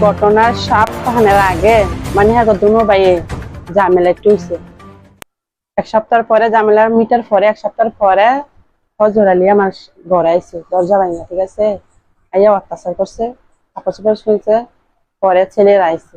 ঘটনার সপ্তাহের আগে মানে হ্যাঁ দুনো বাইয়ে ঝামেলা টুইছে এক সপ্তাহ পরে ঝামেলার মিটার পরে এক সপ্তাহ পরে হজর আলী আমার ঘরে আইছে দরজা ভাঙা ঠিক আছে? আইয়া অত্যাচার করছে কাপড় শুনছে পরে ছেলেরা আইছে।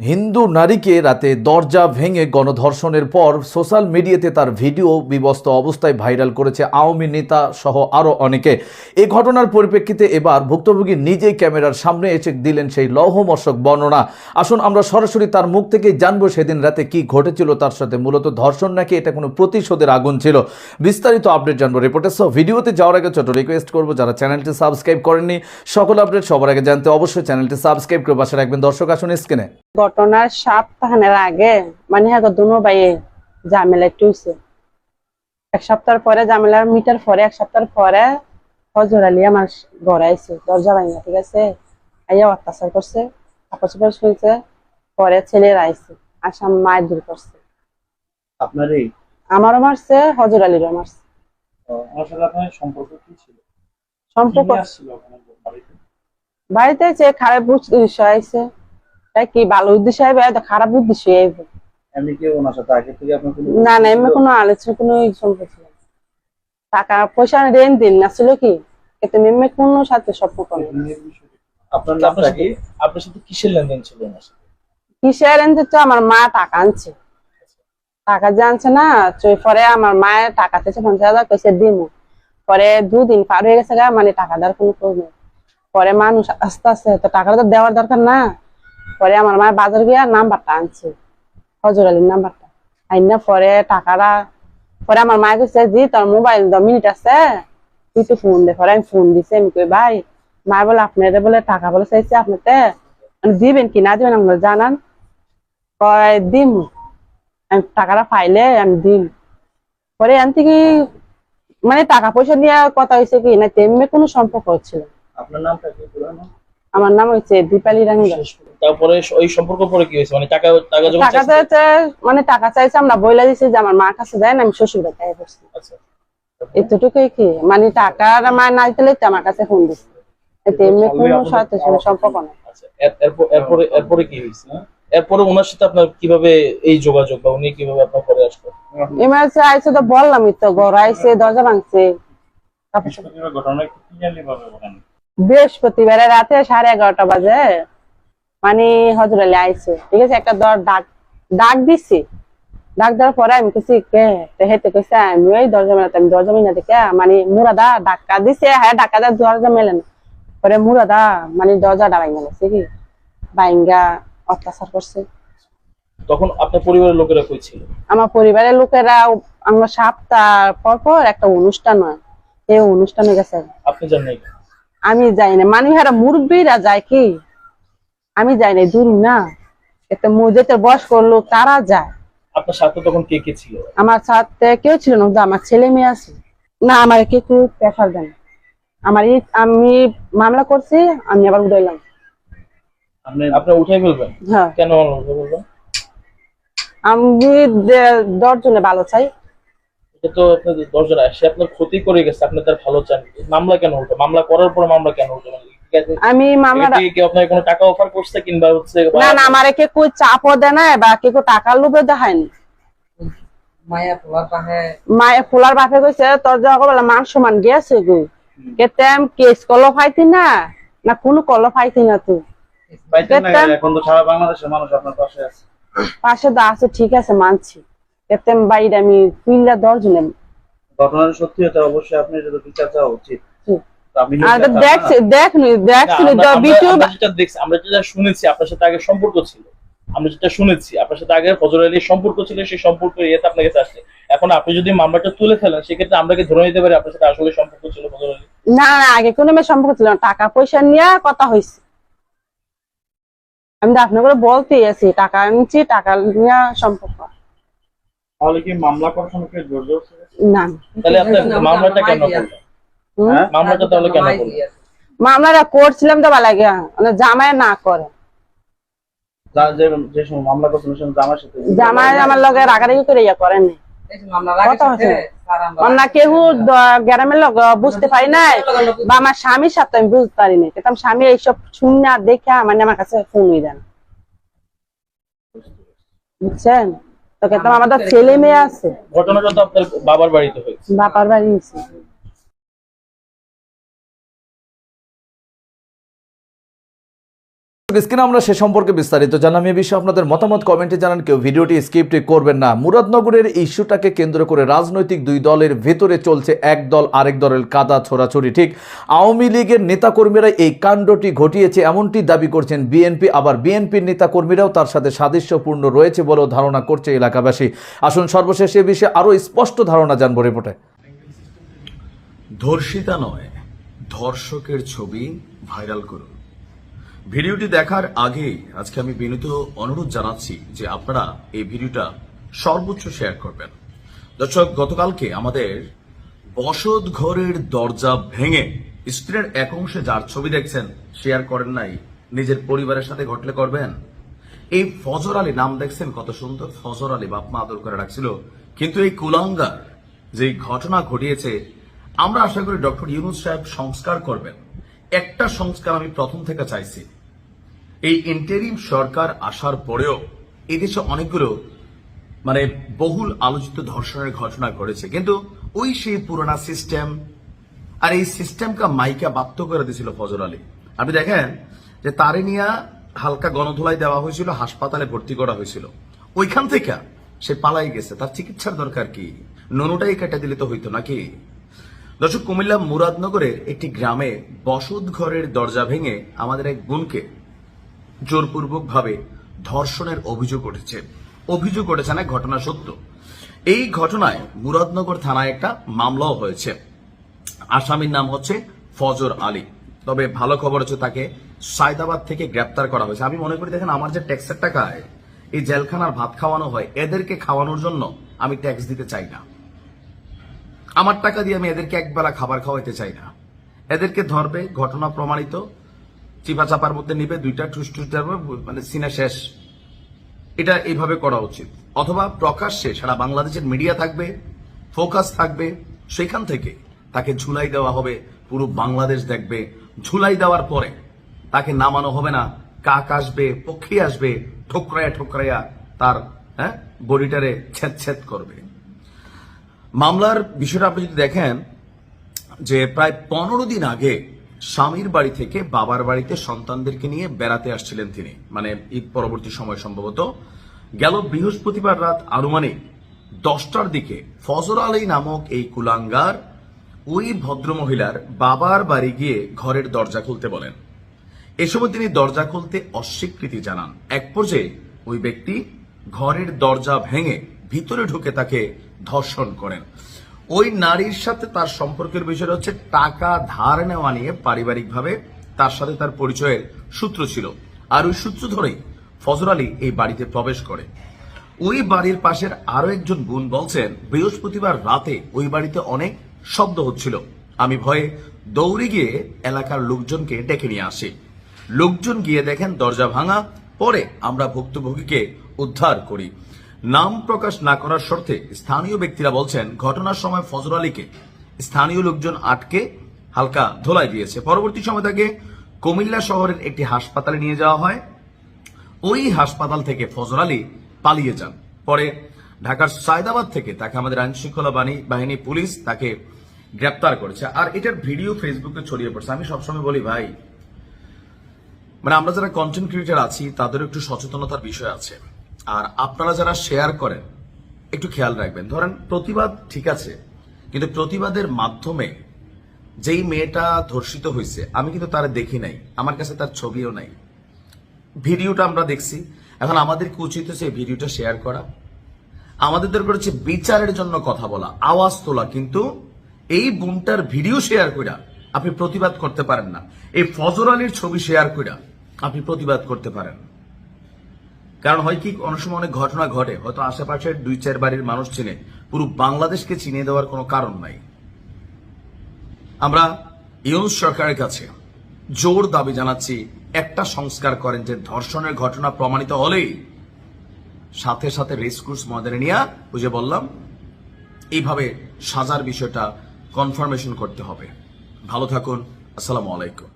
হিন্দু নারীকে রাতে দরজা ভেঙে গণধর্ষণের পর সোশ্যাল মিডিয়াতে তার ভিডিও বিবস্ত অবস্থায় ভাইরাল করেছে আওয়ামী নেতা সহ আরও অনেকে। এ ঘটনার পরিপ্রেক্ষিতে এবার ভুক্তভোগী নিজেই ক্যামেরার সামনে এসে দিলেন সেই লৌহমর্ষক বর্ণনা। আসুন আমরা সরাসরি তার মুখ থেকেই জানব সেদিন রাতে কি ঘটেছিল তার সাথে। মূলত ধর্ষণ নাকি এটা কোনো প্রতিশোধের আগুন ছিল? বিস্তারিত আপডেট জানব রিপোর্টের সহ। ভিডিওতে যাওয়ার আগে ছোট রিকোয়েস্ট করব, যারা চ্যানেলটি সাবস্ক্রাইব করেননি, সকল আপডেট সবার আগে জানতে অবশ্যই চ্যানেলটি সাবস্ক্রাইব করে পাশে রাখবেন। দর্শক, আসুন স্ক্রিনে। ঘটনার সপ্তাহের আগে মানে হ্যাঁ দুনো বাইয়ে ঝামেলা টুইছে। এক সপ্তাহ পরে ঝামেলার মিটার পরে এক সপ্তাহ পরে হজর আলী আমার ঘরে আইছে দরজা ভাঙা ঠিক আছে? আইয়া অত্যাচার করছে কাপড় চোপড় শুনছে পরে ছেলের আইসে আসাম মায়ের দূর করছে। আপনার এই আমারও মারছে হজর আলীরও মারছে। সম্পর্ক কি ছিল? বাড়িতে? যে খারাপ উদ্দেশ্য আইছে তাই কি ভালো উদ্দেশ্য আইবে এত খারাপ উদ্দেশ্য আইবে এমনি কি ওনার সাথে আগে থেকে আপনার কোনো না না এমনি কোনো আলোচনা কোনো সম্পর্ক ছিল টাকা পয়সা রেন দিন না ছিল কি? কিন্তু এমনি কোনো সাথে সম্পর্ক নেই। আপনার নামটা কি? আপনার সাথে কিসের লেনদেন ছিল ওনার সাথে? কিসের এনতে তো আমার মা টাকা আনছে। টাকা যে আনছে না পরে আমার মায়ের টাকা থেকে পঞ্চাশ হাজার কইছে দিন পরে দুদিন পার হয়ে গেছে গা মানে টাকা দেওয়ার কোনো খোঁজ নেই। পরে মানুষ আস্তে আস্তে তো টাকাটা তো দেওয়ার দরকার না। পরে আমার মায়ের বাজার গিয়ে নাম্বারটা আনছে। হজর আলীর নাম্বারটা। আইনা পরে টাকাটা, পরে আমার মায়ে কইছে, জি, তোর মোবাইল দ মিনিট আছে, তুই তো ফোন দে। পরে আমি ফোন দিছি, আমি কই, ভাই মা বলে আপনাদের বলে টাকা বলে চাইছে আপনাতে। দিবেন কি না দিবেন আমরা জানান। কয়, দিম। আমি টাকাটা পাইলে আমি দিম। পরে এন থেকে মানে টাকা পয়সা নিয়ে কথা হয়েছে কি, না তেমনি কোনো সম্পর্ক হচ্ছিল। আপনার নামটা কি পুরো আমার নাম হচ্ছে দীপালি রানী দাস। তারপরে ওই সম্পর্ক পরে কি হয়েছে? মানে টাকা টাকা যখন টাকা চাইছে- মানে টাকা চাইছে আমরা বইলা দিছি যে আমার মার কাছে দেয় না আমি শ্বশুর বাড়িতে বসছি। আচ্ছা। এতটুকুই কি? মানে টাকা মা না দিলে তো আমার কাছে ফোন দিচ্ছে তেমনি কোনো সাথে কোনো সম্পর্ক নেই। আচ্ছা এর- এরপর- এরপরে এরপরে কি হয়েছে এরপরে ওনার সাথে আপনার কীভাবে এই যোগাযোগ বা উনি কীভাবে আপনার পরে আসলো এমার্জেন্সি আইছে তো বললামই তো ঘর আইছে দরজা ভাঙছে। বৃহস্পতিবার ঘটনা কি ক্লিয়ারলি ভাবে বলেন। বৃহস্পতিবার রাতে সাড়ে এগারোটা বাজে। মানে হজর আলী আইছে। ঠিক আছে একটা দর ডাক ডাক দিছি। ডাক দেওয়ার পরে আমি কেছি কে? তো হেতে কইছে আমি ওই দরজা মেলাতে আমি দরজা মিনা দেখে মানে মুরাদা ডাক্কা দিছে হ্যাঁ ডাক্কা দেওয়ার দরজা মেলে না। পরে মুরাদা মানে দরজাটা ভাঙ্গা গেছে কি? ভাঙ্গা অত্যাচার করছে। তখন আপনার পরিবারের লোকেরা কই ছিল? আমার পরিবারের লোকেরা আমরা সপ্তাহ পর পর একটা অনুষ্ঠান হয়। এই অনুষ্ঠানে গেছে। আপনি জান নাই আমি যাই না। মানুষেরা মুরব্বীরা যায় কি? আমি যাই না দূর না। একটা মসজিদে বয়স করল তারা যায়। আপনার সাথে তখন কে কে ছিল? আমার সাথে কেউ ছিল না আমার ছেলে মেয়ে আছে। না আমার কে কেউ প্রেশার দেন আমার আমি মামলা করছি আমি আবার উঠাইলাম আপনি আপনি উঠাই হ্যাঁ। কেন উঠাই আমি দশজনে ভালো চাই। এটা তো আপনার দরজা সে আপনার ক্ষতি করে গেছে আপনি তার ভালো চান। মামলা কেন উঠো মামলা করার পর মামলা কেন উঠো মানে কি আছে? আমি মামলা কি আপনার কোনো টাকা অফার করছে কিংবা হচ্ছে না না আমার কে কেউ চাপও দেয় না বা কে কেউ টাকার লোভে দেখায়নি। মায়া পোলার পাহে মায়ে ফুলার বাপে কইছে তোর যা বলে মান সমান গেছে গো। কেতেম কেস কলো ফাইতি না না কোনো কলো ফাইতি না তুই পাইতেন না দেখতাম। এখন তো সারা বাংলাদেশের মানুষ আপনার পাশে আছে। পাশে তো আছে ঠিক আছে মানছি। কেতেম বাইরে আমি ঘটনার সত্যি অবশ্যই আপনি বিচার চাওয়া উচিত। হুম। তো আপনি আর তো দেখছি দেখনি দেখছি না, আমরা- আমরা- ভিডিও আমরা যেটা দেখছি আমরা যেটা শুনেছি আপনার সাথে আগে সম্পর্ক ছিল। আমরা যেটা শুনেছি আপনার সাথে আগে ফজর আলীর সম্পর্ক ছিল সেই সম্পর্ক ইয়েতে আপনার কাছে আসছে। এখন আপনি যদি মামলাটা তুলে ফেলেন সেক্ষেত্রে আমরা কি ধরে নিতে পারি আপনার সাথে আসলে সম্পর্ক ছিল ফজর আলী না না আগে কোনো মেয়ে সম্পর্ক ছিল না। টাকা পয়সা নিয়ে কথা হয়েছে। আমি তো আপনাকে বলতেই আছি টাকা আনছি টাকা নিয়ে সম্পর্ক। তাহলে কি মামলা করার সময় কেউ জোর জোর না। তাহলে আপনার মামলাটা কেন করলেন? হ্যাঁ? মামলাটা তাহলে কেন করলেন? মামলাটা করছিলাম তো ভালো লাগে মানে জামাই না করে। যা- যে যে সময় মামলা করছেন ওই সময় জামার সাথে জামাই আমার লগে রাগারাগি করে ইয়ে করেন এই যে মামলা লাগে কথা হচ্ছে। স্যার আমরা অন্য কেউ দ- গ্রামের লোক বুঝতে পারি নাই বা আমার স্বামীর সাথে আমি বুঝতে পারি নাই। স্বামী এইসব শুনে আর দেখে মানে আমার কাছে ফোন দেন বুঝছেন? তো কেতাম আমাদের ছেলে মেয়ে আছে। ঘটনাটা তো আপনার বাবার বাড়িতে হয়েছে। বাবার বাড়ি আছে স্ক্রিনে আমরা সে সম্পর্কে বিস্তারিত জানলাম এ বিষয়ে আপনাদের মতামত কমেন্টে জানান কেউ। ভিডিওটি স্কিপ করবেন না। মুরাদনগরের ইস্যুটাকে কেন্দ্র করে রাজনৈতিক দুই দলের ভেতরে চলছে এক দল, আরেক দলের কাদা ছোড়াছড়ি। ঠিক আওয়ামী লীগের নেতাকর্মীরা এই কাণ্ডটি ঘটিয়েছে, এমনটি দাবি করছেন বিএনপি আবার বিএনপির নেতাকর্মীরাও তার সাথে সাদৃশ্যপূর্ণ রয়েছে বলেও ধারণা করছে এলাকাবাসী। আসুন সর্বশেষ এ বিষয়ে আরও স্পষ্ট ধারণা জানব রিপোর্টে। ধর্ষিতা নয়, ধর্ষকের ছবি ভাইরাল করুন। ভিডিওটি দেখার আগে আজকে আমি বিনীত অনুরোধ জানাচ্ছি যে আপনারা এই ভিডিওটা সর্বোচ্চ শেয়ার করবেন। দর্শক, গতকালকে আমাদের বসত ঘরের দরজা ভেঙে স্ত্রীর এক অংশে যার ছবি দেখছেন শেয়ার করেন নাই। নিজের পরিবারের সাথে ঘটলে করবেন। এই ফজর আলী নাম দেখছেন, কত সুন্দর ফজর আলী বাপমা আদর করে রাখছিল। কিন্তু এই কুলাঙ্গার যে ঘটনা ঘটিয়েছে, আমরা আশা করি ডক্টর ইউনুস সাহেব সংস্কার করবেন। একটা সংস্কার আমি প্রথম থেকে চাইছি। এই ইন্টারিম সরকার আসার পরেও এদেশে অনেকগুলো মানে বহুল আলোচিত ধর্ষণের ঘটনা ঘটেছে। কিন্তু ওই সেই পুরোনা সিস্টেম আর এই সিস্টেমকে মাইকা বাধ্য করে দিয়েছিল ফজর আলী। আপনি দেখেন যে তারে নিয়ে হালকা গণধোলাই দেওয়া হয়েছিল, হাসপাতালে ভর্তি করা হয়েছিল। ওইখান থেকে সে পালাই গেছে। তার চিকিৎসার দরকার কি? ননুটাই কেটে দিলে তো হইতো নাকি? দর্শক, কুমিল্লা মুরাদনগরের একটি গ্রামে বসত ঘরের দরজা ভেঙে আমাদের এক বোনকে জোরপূর্বক ভাবে ধর্ষণের অভিযোগ উঠেছে। অভিযোগ উঠেছে না ঘটনা সত্য। এই ঘটনায় মুরাদনগর থানায় একটা মামলাও হয়েছে। আসামির নাম হচ্ছে ফজর আলী। তবে ভালো খবর হচ্ছে তাকে সায়দাবাদ থেকে গ্রেপ্তার করা হয়েছে। আমি মনে করি, দেখেন, আমার যে ট্যাক্সের টাকায় এই জেলখানার ভাত খাওয়ানো হয়, এদেরকে খাওয়ানোর জন্য আমি ট্যাক্স দিতে চাই না। আমার টাকা দিয়ে আমি এদেরকে একবেলা খাবার খাওয়াইতে চাই না। এদেরকে ধরবে, ঘটনা প্রমাণিত চিপা চাপার মধ্যে নিবে, দুইটা ঠুস ঠুস মানে সিনে শেষ। এটা এইভাবে করা উচিত। অথবা প্রকাশ্যে সারা বাংলাদেশের মিডিয়া থাকবে, ফোকাস থাকবে, সেখান থেকে তাকে ঝুলাই দেওয়া হবে, পুরো বাংলাদেশ দেখবে। ঝুলাই দেওয়ার পরে তাকে নামানো হবে না। কাক আসবে, পক্ষী আসবে ঠোকরাইয়া ঠোকরাইয়া তার হ্যাঁ বডিটারে ছেদ ছেদ করবে। মামলার বিষয়টা আপনি যদি দেখেন, যে প্রায় পনেরো দিন আগে স্বামীর বাড়ি থেকে বাবার বাড়িতে সন্তানদেরকে নিয়ে বেড়াতে আসছিলেন তিনি। মানে ঈদ পরবর্তী সময় সম্ভবত। গেল বৃহস্পতিবার রাত আনুমানিক দশটার দিকে ফজর আলী নামক এই কুলাঙ্গার ওই ভদ্রমহিলার বাবার বাড়ি গিয়ে ঘরের দরজা খুলতে বলেন। এ সময় তিনি দরজা খুলতে অস্বীকৃতি জানান। এক পর্যায়ে ওই ব্যক্তি ঘরের দরজা ভেঙে ভিতরে ঢুকে তাকে ধর্ষণ করেন। ওই নারীর সাথে তার সম্পর্কের বিষয় হচ্ছে টাকা ধার নেওয়া নিয়ে পারিবারিকভাবে তার সাথে তার পরিচয়ের সূত্র ছিল। আর ওই সূত্র ধরেই ফজর আলী এই বাড়িতে প্রবেশ করে। ওই বাড়ির পাশের আরও একজন বোন বলছেন, বৃহস্পতিবার রাতে ওই বাড়িতে অনেক শব্দ হচ্ছিল। আমি ভয়ে দৌড়ে গিয়ে এলাকার লোকজনকে ডেকে নিয়ে আসি। লোকজন গিয়ে দেখেন দরজা ভাঙা, পরে আমরা ভুক্তভোগীকে উদ্ধার করি। নাম প্রকাশ না করার শর্তে স্থানীয় ব্যক্তিরা বলছেন, ঘটনার সময় ফজর আলীকে স্থানীয় লোকজন আটকে হালকা ধোলাই দিয়েছে। পরবর্তী সময় তাকে কুমিল্লা শহরের একটি হাসপাতালে নিয়ে যাওয়া হয়। ওই হাসপাতাল থেকে ফজর আলী পালিয়ে যান। পরে ঢাকার সায়দাবাদ থেকে তাকে আমাদের আইন শৃঙ্খলা বাহিনী পুলিশ তাকে গ্রেপ্তার করেছে। আর এটার ভিডিও ফেসবুকে ছড়িয়ে পড়ছে। আমি সবসময় বলি, ভাই মানে আমরা যারা কন্টেন্ট ক্রিয়েটার আছি তাদের একটু সচেতনতার বিষয় আছে। আর আপনারা যারা শেয়ার করেন, একটু খেয়াল রাখবেন। ধরেন প্রতিবাদ ঠিক আছে, কিন্তু প্রতিবাদের মাধ্যমে যেই মেয়েটা ধর্ষিত হয়েছে, আমি কিন্তু তারা দেখি নাই, আমার কাছে তার ছবিও নাই। ভিডিওটা আমরা দেখছি। এখন আমাদের কি উচিত হচ্ছে ভিডিওটা শেয়ার করা? আমাদের দরকার হচ্ছে বিচারের জন্য কথা বলা, আওয়াজ তোলা, কিন্তু এই বোনটার ভিডিও শেয়ার কইরা আপনি প্রতিবাদ করতে পারেন না। এই ফজর আলীর ছবি শেয়ার কইরা আপনি প্রতিবাদ করতে পারেন। কারণ হয় কি, অনেক সময় অনেক ঘটনা ঘটে, হয়তো আশেপাশের দুই চার বাড়ির মানুষ চিনে, পুরো বাংলাদেশকে চিনে দেওয়ার কোনো কারণ নাই। আমরা ইউনুস সরকারের কাছে জোর দাবি জানাচ্ছি, একটা সংস্কার করেন যে ধর্ষণের ঘটনা প্রমাণিত হলেই সাথে সাথে রেসকুর্স মদের নিয়ে বুঝে বললাম, এইভাবে সাজার বিষয়টা কনফার্মেশন করতে হবে। ভালো থাকুন, আসসালামু আলাইকুম।